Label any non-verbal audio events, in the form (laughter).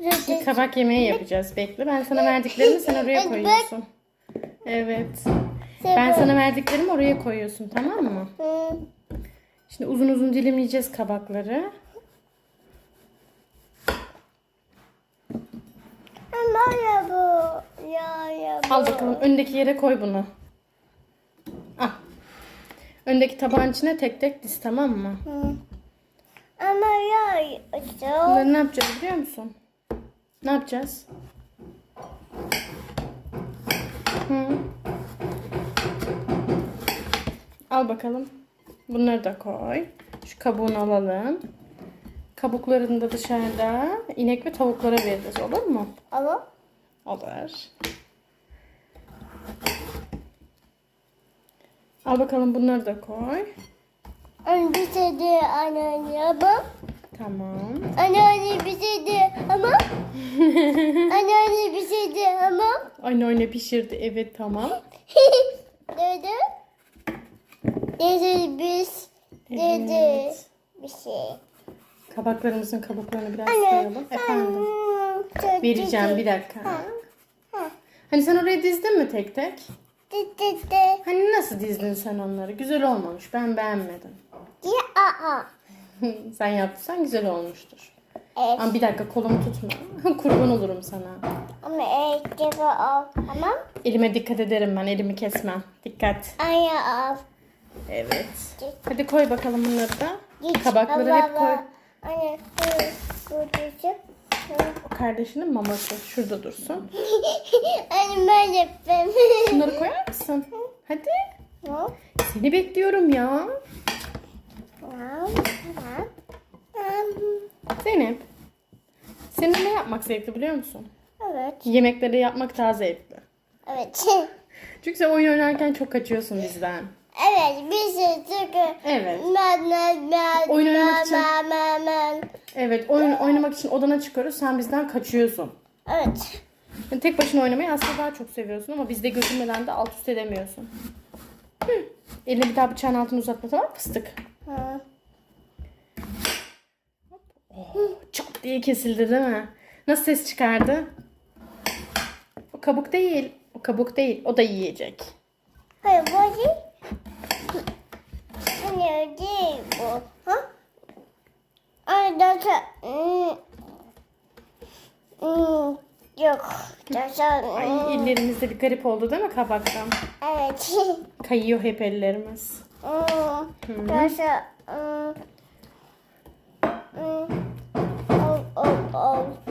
Bir kabak yemeği yapacağız. Bekle. Ben sana verdiklerimi sen oraya koyuyorsun. Evet. Ben sana verdiklerimi oraya koyuyorsun tamam mı? Şimdi uzun uzun dilimleyeceğiz kabakları. Ama ya bu. Ya ya bu. Al bakalım öndeki yere koy bunu. Al. Öndeki tabağın içine tek tek diz tamam mı? Hı. Ama ya. Bunları ne yapacağız biliyor musun? Ne yapacağız? Hı. Al bakalım. Bunları da koy. Şu kabuğunu alalım. Kabuklarını da dışarıda inek ve tavuklara veririz olur mu? Ama Olur. Al bakalım bunları da koy. anne bir şey de anne ama. Tamam. Anneanne bir şey de ama. (laughs) Anneanne bir şey de ama. Anne anne pişirdi. Evet tamam. (laughs) Dedi. Dedi biz. Dedi. Evet. Bir şey. Kabaklarımızın kabuklarını biraz Anne. koyalım. Efendim. Çok Vereceğim bir dakika. Ha. Hani sen oraya dizdin mi tek tek? Hani nasıl dizdin sen onları? Güzel olmamış. Ben beğenmedim. Ya aa. (laughs) sen yaptıysan güzel olmuştur. Evet. Ama bir dakika kolumu tutma. (laughs) Kurban olurum sana. Ama evet gibi al. Tamam. Elime dikkat ederim ben. Elimi kesmem. Dikkat. Anne al. Evet. Hadi koy bakalım bunları da. Geç. Kabakları Allah hep koy. Anne bu. Bu düşüp. O kardeşinin maması. Şurada dursun. (laughs) Anne ben yapayım. Bunları koyar mısın? Hadi. Seni bekliyorum ya. Tamam. Tamam. Zeynep. Senin ne yapmak zevkli biliyor musun? Evet. Yemekleri yapmak daha zevkli. Evet. (laughs) Çünkü sen oyun oynarken çok kaçıyorsun bizden. Evet. Bir şey çünkü. Evet. Ben ben ben. Oyun oynamak için- Ben ben ben. Evet oyun oynamak için odana çıkıyoruz. Sen bizden kaçıyorsun. Evet. Yani tek başına oynamayı aslında daha çok seviyorsun ama bizde götürmeden de alt üst edemiyorsun. Hı. Elini bir daha bıçağın altına uzatma tamam mı fıstık? Hı. Çok diye kesildi değil mi? Nasıl ses çıkardı? O kabuk değil. O kabuk değil. O da yiyecek. Hayır bu değil. Anne değil bu. Ha? Anne dasa. Hmm. Hmm. Yok. Ay ellerimizde bir garip oldu değil mi kabaktan? Evet. (laughs) Kayıyor hep ellerimiz. Hmm. Dasa. Hmm.